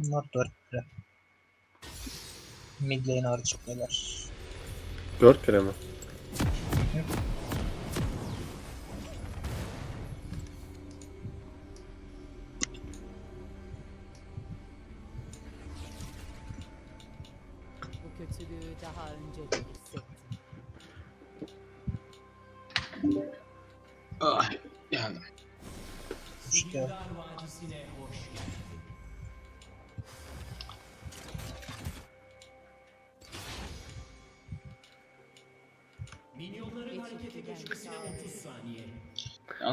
Bunlar dört lira. Mid lane çıkıyorlar. 4 lira mı? Bu kötülüğü daha önce de hissettim. Ah, geldim. İşte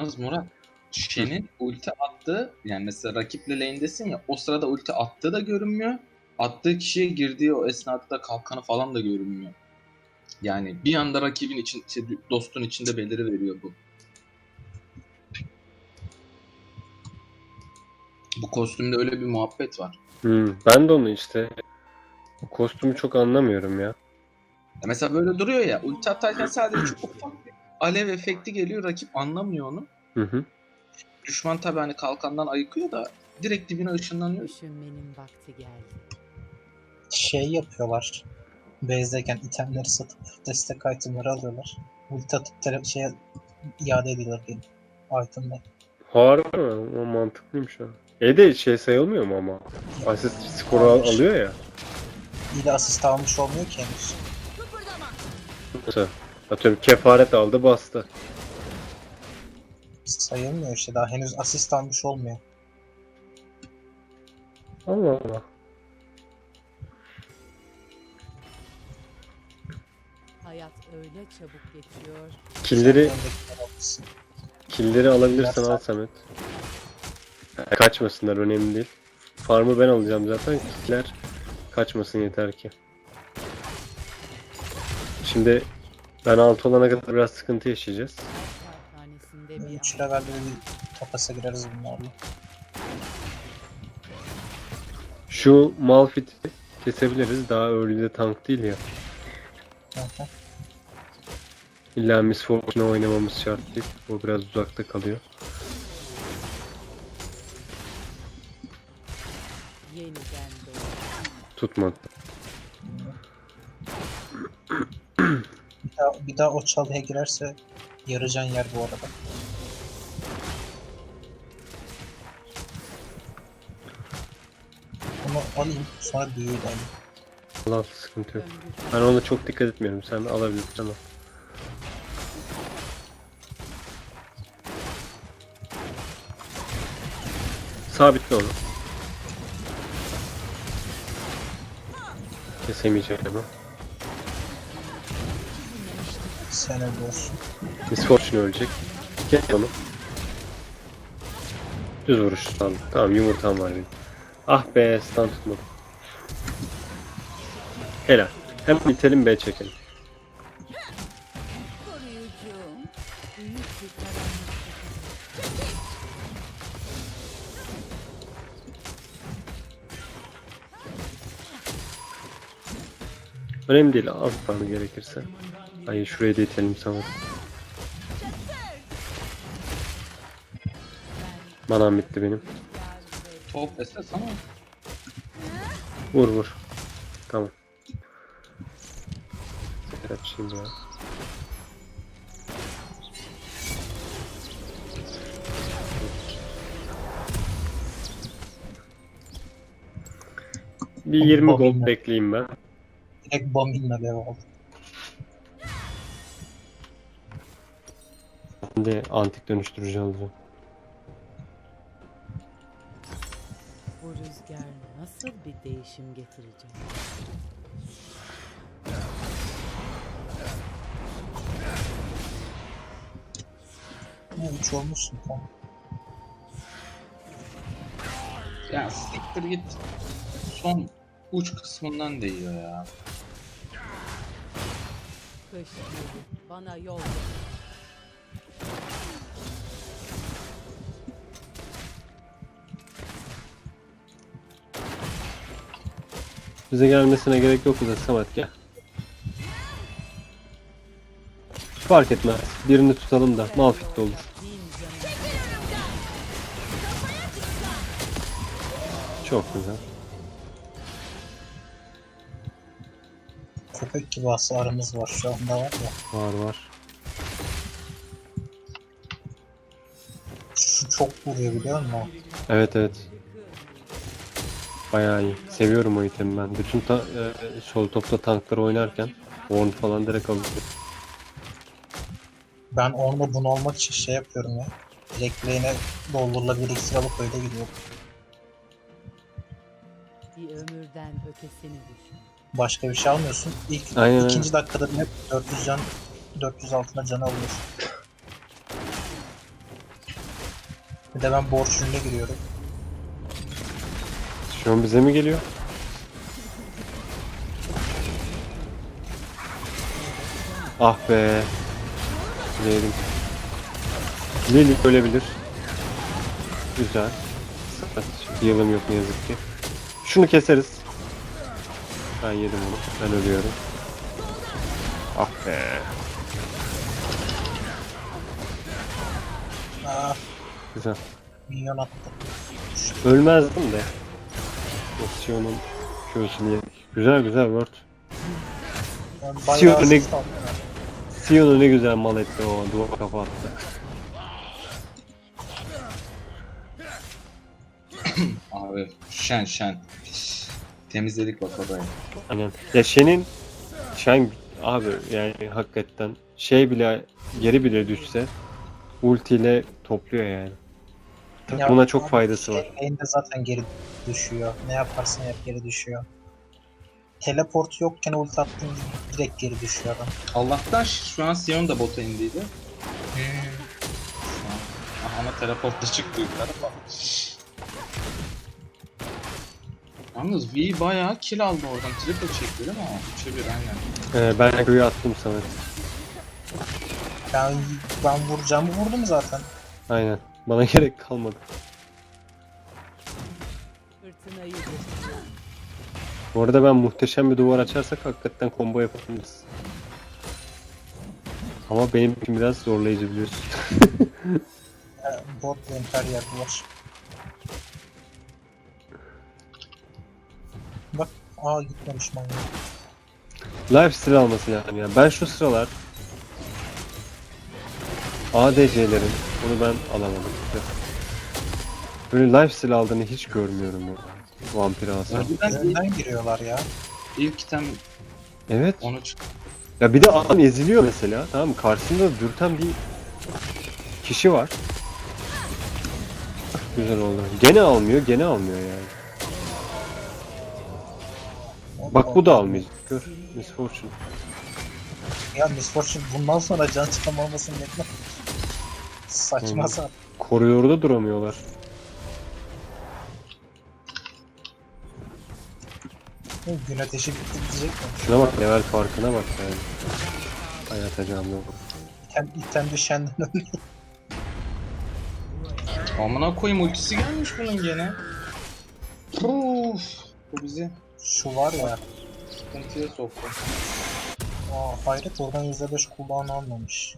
Yalnız Murat, Shen'in ulti attığı, yani mesela rakiple lane'desin ya, o sırada ulti attığı da görünmüyor. Attığı kişiye girdiği o esnada da kalkanı falan da görünmüyor. Yani bir anda rakibin için, şey, dostun içinde beliri veriyor bu. Bu kostümde öyle bir muhabbet var. Hmm, ben de onu işte. O kostümü çok anlamıyorum ya. Ya mesela böyle duruyor ya, ulti atarken sadece çok ufak bir alev efekti geliyor, rakip anlamıyor onu. Hı hı. Düşman tabi hani kalkandan ayıkıyor da direkt dibine ışınlanıyor. Düşünmenin vakti geldi. şey yapıyorlar. Base'deyken itemleri satıp destek itemleri alıyorlar. Ulti atıp tele şeye iade ediyorlar diyelim. Item'ları. Harbi mi? O mantıklıymış ha. E de şey sayılmıyor mu ama? Asist skoru al- alıyor ya. İyi de asist almış olmuyor ki henüz. Atıyorum kefaret aldı bastı. Sayılmıyor işte daha henüz asist almış olmuyor. Allah Allah. Hayat öyle çabuk geçiyor. Killeri, killeri alabilirsen al Samet. Kaçmasınlar önemli değil. Farmı ben alacağım zaten. Killer kaçmasın yeter ki. Şimdi ben altı olana kadar biraz sıkıntı yaşayacağız. Hastanesinde bir 3 levelde bir tapasa gireriz bunlarla. Şu Malphite'i kesebiliriz. Daha early'de tank değil ya. İlla Miss Fortune oynamamız şart değil. O biraz uzakta kalıyor. Tutmadı. Bir daha, bir daha o çalıya girerse yarıcan yer bu arada. Alayım sonra alayım. Allah sıkıntı yok. Ben ona çok dikkat etmiyorum. Sen alabilirsin ama. Sabitle onu. Kesemeyeceğim ama. Sen ölüyorsun. Miss Fortune ölecek. Kes onu. Düz vuruş aldım. Tamam yumurtam var benim. Ah be stun tutmadım. Helal. Hem bitelim B çekelim. Önemli değil. Az farmı gerekirse. Ay şurayı da itelim sana. Manam bitti benim. Top esas ama Vur vur. Tamam. Kaçayım ya. Bir 20 Bomba gold bekleyeyim ben. Direkt bombinle dev aldım. Ben de antik dönüştürücü alacağım. Bu rüzgar nasıl bir değişim getirecek? Ne 3 olmuşsun ya siktir git. Son uç kısmından değiyor ya. Kış. Bana yol ver. Bize gelmesine gerek yok bize Samet gel. Fark etmez. Birini tutalım da Malfit de olur. Çok güzel. Köpek gibi hasarımız var şu anda var ya. Var var. Şu çok vuruyor biliyor musun? Evet evet. Bayağı iyi. Seviyorum o itemi ben. Bütün ta- e, sol topta tankları oynarken Warn falan direkt alıyorum. Ben onunla bunu olmak için şey yapıyorum ya. Direkt lane'e doldurula bir iksir alıp öyle gidiyorum. Bir ömürden ötesini düşün. Başka bir şey almıyorsun. İlk Aynen, ikinci dakikada bile 400 can 400 altına can alıyorsun. Bir de ben borç ürüne giriyorum. Şu an bize mi geliyor? Ah be. Diyelim. Lili ölebilir. Güzel. Yılım yok ne yazık ki. Şunu keseriz. Ben yedim onu. Ben ölüyorum. Ah be. Aa, Güzel. minyon attı. Ölmezdim de. Opsiyonun yedik. Güzel güzel word. Ben ne- asist aldım ya. Sion'u ne güzel mal etti o duvar kafa attı. Abi şen şen. Temizledik bak orayı. Aynen. Ya Shen'in Shen abi yani hakikaten şey bile geri bile düşse ultiyle topluyor yani. Ya, Buna çok faydası var. şey, Lane'de zaten geri düşüyor. Ne yaparsan yap geri düşüyor. Teleport yokken ulti attığın gibi direkt geri düşüyor adam. Allah'tan şu an Sion da bota indiydi. An. Aha, ama teleportla çıktı yukarı falan. Yalnız V bayağı kill aldı oradan. Triple çekti değil mi o? 3'e 1 aynen. Ee, ben Q'yu attım Samet. Ben, ben vuracağımı vurdum zaten. Aynen. Bana gerek kalmadı. Bu arada ben muhteşem bir duvar açarsak hakikaten combo yapabiliriz. Ama benim için biraz zorlayıcı biliyorsun. Bot yerde var. Bak, aa gitmemiş manyak. Lifesteal alması lazım ya. Ben şu sıralar ADC'lerin bunu ben alamadım. Böyle lifesteal aldığını hiç görmüyorum ya. Vampir alsam. Önceden Önden giriyorlar ya. ilk item Evet. onu çıktı. Ya bir de adam eziliyor mesela. Tamam mı? Karşısında dürten bir kişi var. Güzel oldu. Gene almıyor, gene almıyor yani. Bak bu da almayacak. Gör. Miss Fortune. Ya Miss Fortune bundan sonra can çıkamamasını bekle. Saçma Hı. sapan. Koridorda duramıyorlar. Gün ateşi bitti diyecek mi? Şuna bak level farkına bak yani. Hayat acamda bak. İtem, item düşenden ölüyor. Amına koyayım ultisi gelmiş bunun gene. Uf, bu bizi Şu var ya. sıkıntıya soktu. Aa, hayret oradan %5 cooldown almamış.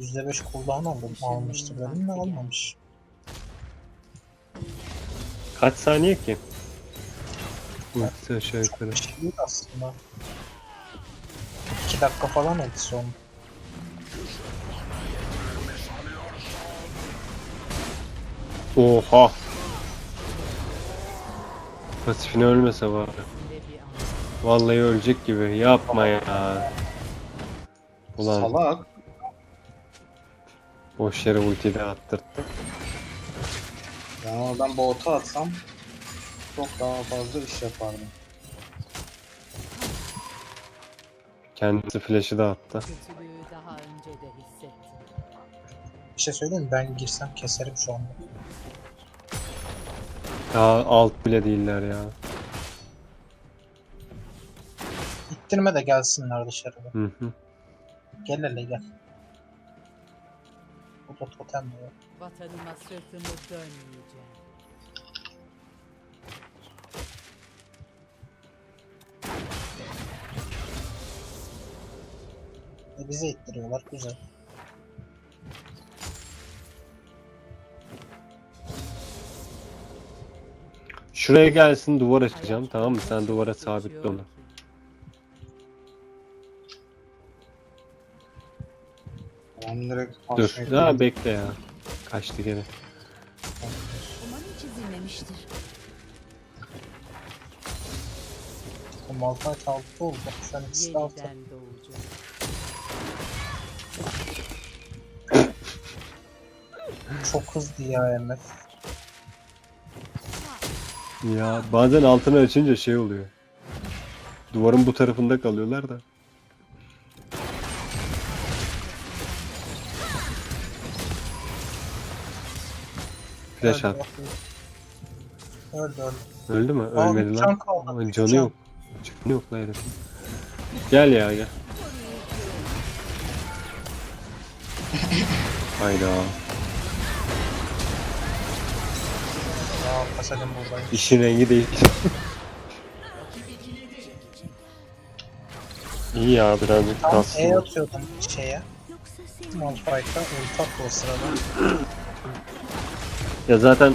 %5 cooldown aldım, almıştır dedim de almamış. Kaç saniye ki? Ultisi aşağı yukarı. Bir şey değil aslında. 2 dakika falan oldu son. Oha! Pasifine ölmese an. Vallahi ölecek gibi. Yapma ya. Ulan Salak. Boş yere ultiyi de attırttı. Ben oradan bota atsam çok daha fazla iş yapardım. Kendisi flash'ı da attı. Kötülüğü daha önce de hissettim. Bir şey söyleyeyim mi? Ben girsem keserim şu anda. Daha alt bile değiller ya. İttirme de gelsinler dışarıda. Hı hı. Gel hele gel. Bu da totem mi? ya? Vatanıma sırtımı dönmeyeceğim. E, bize ittiriyorlar. Güzel. Şuraya gelsin duvar açacağım tamam mı? Sen duvara sabitle onu. Ben direkt Dur. Daha bekle ya. Kaçtı gene. Umarım çizilmemiştir. Bu Malphite altı oldu. An ikisi de altı. Yeniden doğacak. Çok hızlı ya MF. Ya bazen altını açınca şey oluyor. Duvarın bu tarafında kalıyorlar da. Flash Öldü, at. Öldü öldü. Öldü mü? Aa, Ölmedi lan. bir canı can. yok. Canı yok lan herifin. Gel ya gel. Hayda. Ya Pasadin buradayım. İşin rengi değişti. İyi ya birazcık Tam E kastım. atıyordum şeye. Malphite'a ulti attı o sırada. Ya zaten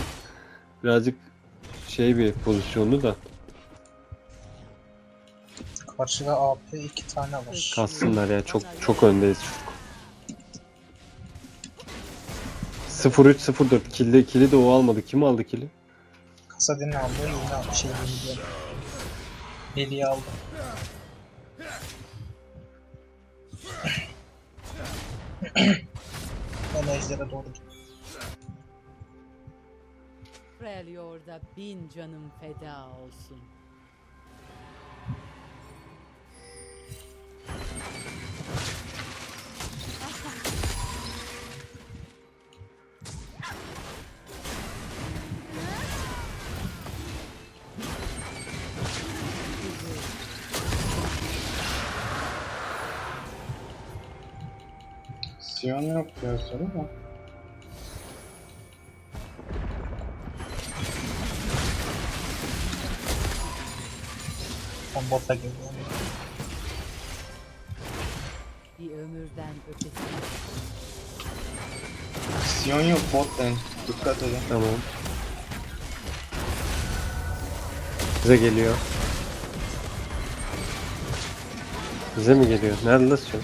birazcık şey bir pozisyonlu da Karşıda AP iki tane var. kassınlar ya çok çok öndeyiz. 0-3-0-4 kilde kili de o almadı. Kim aldı kili? Pasadin aldı yine şey bilmiyorum. Hediye aldı. ben ejdere doğru gittim. Freljord'a bin canım feda olsun. Sion yok diyor soru da. Bota geliyorum. Bir ömürden ötesi. Sion yok bot lane. Dikkat edin. Tamam. Bize geliyor. Bize mi geliyor? Nerede lan şu?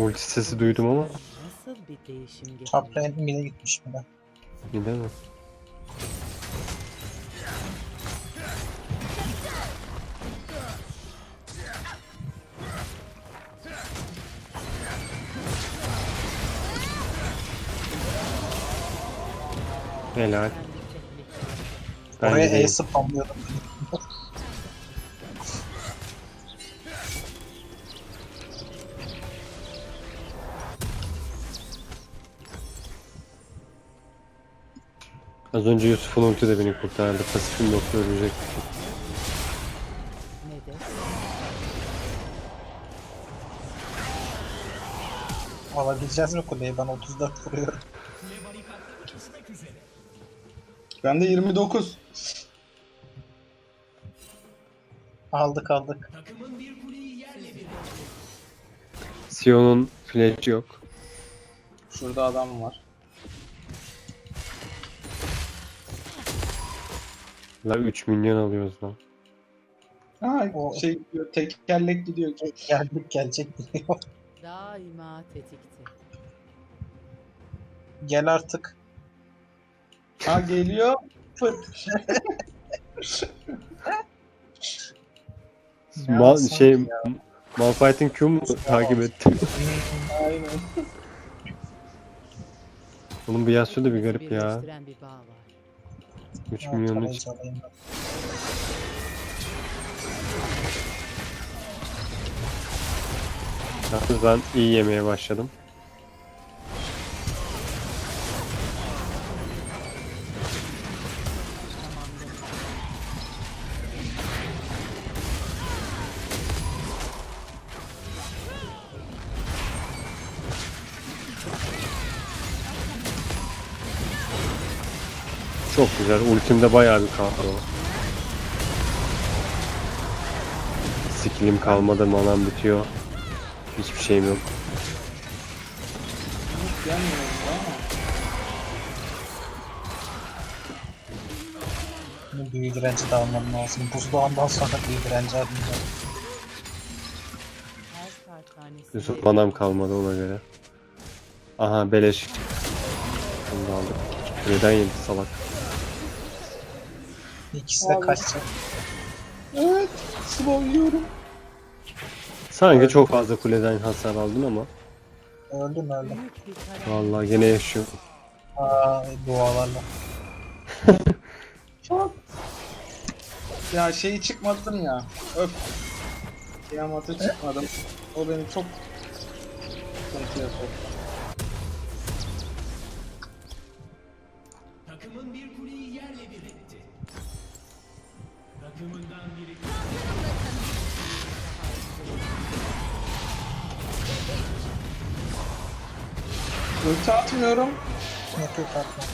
Ulti sesi duydum ama Nasıl bir değişim getirir? Top lane mid'e gitmiş mi de? gidemem. Helal. Ben Oraya E gideyim. spamlıyordum. Az önce Yusuf'un ulti de beni kurtardı. Pasifim yoksa ölecek. Alabileceğiz mi kuleyi? Ben 34 vuruyorum. Bende 29. Aldık aldık. Sion'un flash'i yok. Şurada adam var. La 3 milyon alıyoruz lan. Ha O- şey gidiyor, tekerlek gidiyor. Geldik gelecek biliyor. Daima tetikte. Gel artık. Ha geliyor. Fıt. Ya sanki şey ya. Malphite'in Q mu takip etti? Aynen. Oğlum bu Yasuo da bir garip ya. Birleştiren bir bağ var. 3 Ya, milyonluk. tarayıcı alayım ben. Yalnız ben iyi yemeye başladım. Çok güzel. Ultimde bayağı bir kaldı o. Skillim kalmadı, manam bitiyor. Hiçbir şeyim yok. Büyü direnci de almam lazım. Buzdağından sonra büyü direnci almayacağım. Yusuf manam kalmadı ona göre. Aha beleş. Bunu da aldık. Neden yedi salak? İkisi de Vallahi. kaçacak. Evet. Slow yiyorum. Sanki çok fazla kuleden hasar aldın ama. Öldüm öldüm. Vallahi gene yaşıyor. Aa dualarla. Ya şeyi çıkmadım ya. Öf. Kıyamata çıkmadım. O beni çok sıkıntıya soktu. Ulti atmıyorum. Ne kötü atma.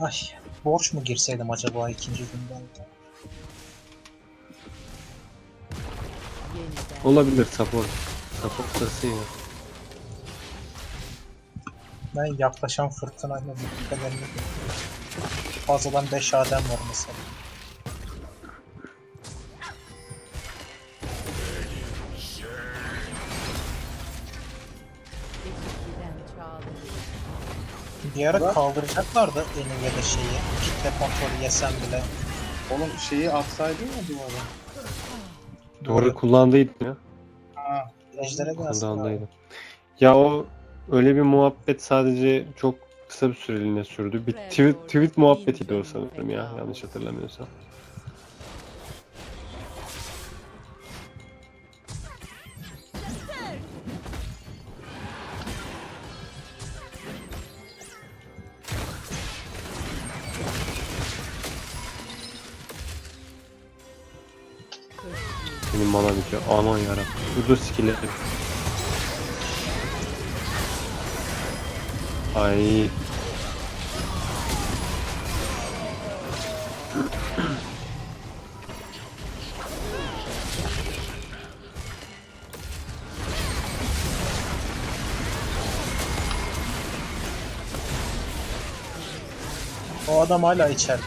Ay borç mu girseydim acaba ikinci günden de? Olabilir support. Supportlasın ya. Ben yaklaşan fırtınayla bir kaderini Fazladan 5 adem var mesela. Bir ara Bak. kaldıracaklardı eni ya da şeyi. Kitle kontrolü yesem bile. Oğlum şeyi atsaydın ya duvara. Doğru kullandıydı ya. Ha. Ejder'e gelsin. abi. Kullandıydı. Ya o öyle bir muhabbet sadece çok kısa bir süreliğine sürdü. Bir tweet, tweet muhabbetiydi o sanırım ya yanlış hatırlamıyorsam. Benim mana bitiyor. Aman yarabbim. Burada skill'leri. Ay. O adam hala içeride.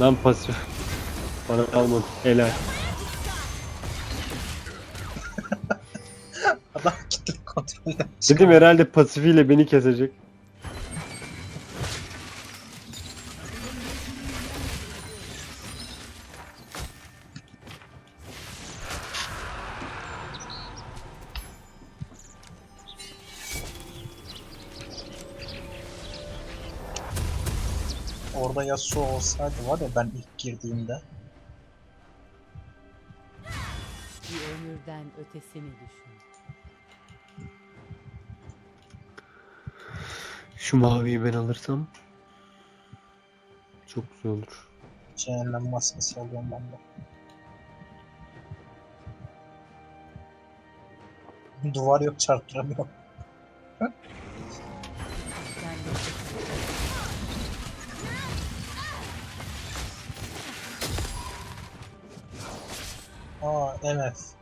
Lan pasif. Bana kalmadı. Helal. Dedim herhalde pasifiyle beni kesecek. Orada Yasuo olsaydı var ya ben ilk girdiğimde. Bir ömürden ötesini düşün. Şu maviyi ben alırsam çok güzel olur. Cehennem maskesi alıyorum ben de. Duvar yok çarptıramıyorum. Aa MF.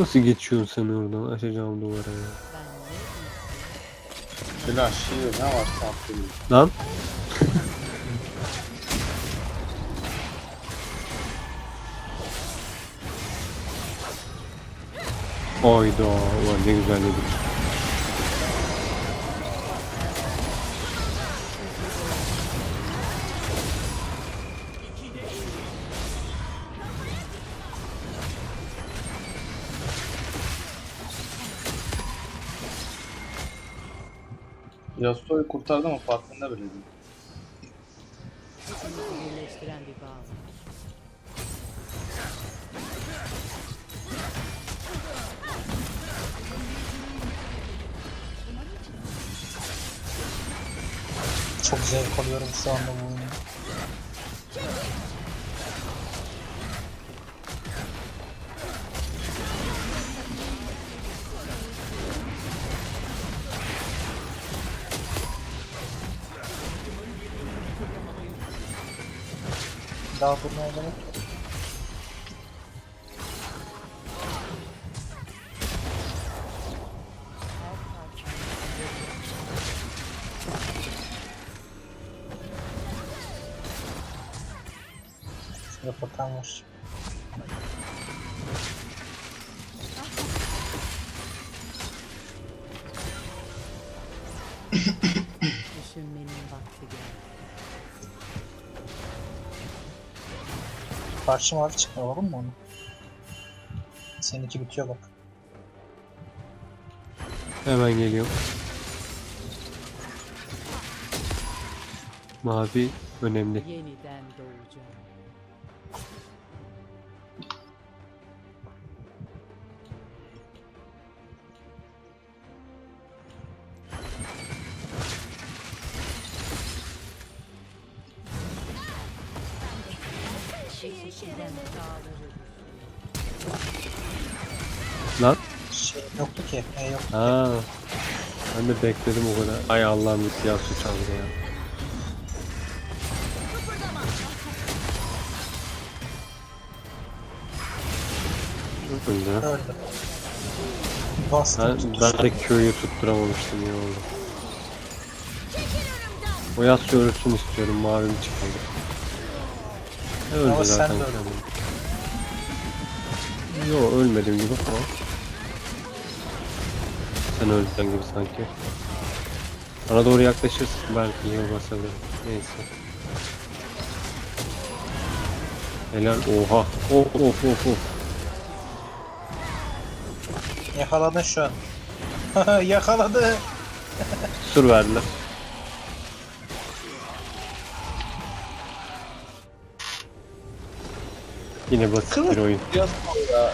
Nasıl geçiyorsun sen oradan? Açacağım duvara ya. Flash, shield ne var sattığım. Lan. Ayda ulan ne güzel yedik. Yasuo'yu kurtardı ama farkında bile değil. hepimizi birleştiren bir bağ var. Çok zevk alıyorum şu anda bu oyunu. Daha durmaya gerek yok. Şurada totem var. Karşı mavi çıkma alalım mı onu? Seninki bitiyor bak. Hemen geliyorum. Mavi önemli. Yeniden doğacağım. Ha. Ben de bekledim o kadar. Ay Allah'ım bir siyah su çaldı ya. Öldü. Öldü. Bastım Ben, ben de köyü tutturamamıştım ya oldu. O yaz ölsün istiyorum mavim çıkalım. Öldü Ama sen zaten de öldün. kendim. Yo ölmedim gibi ama. Sen öldün gibi sanki. Bana doğru yaklaşırsın belki yıl basabilirim. Neyse. Helal oha. Of of of of. Yakaladın şu an. Yakaladı. Sur verdiler. Yine basit bir oyun. Biraz sonra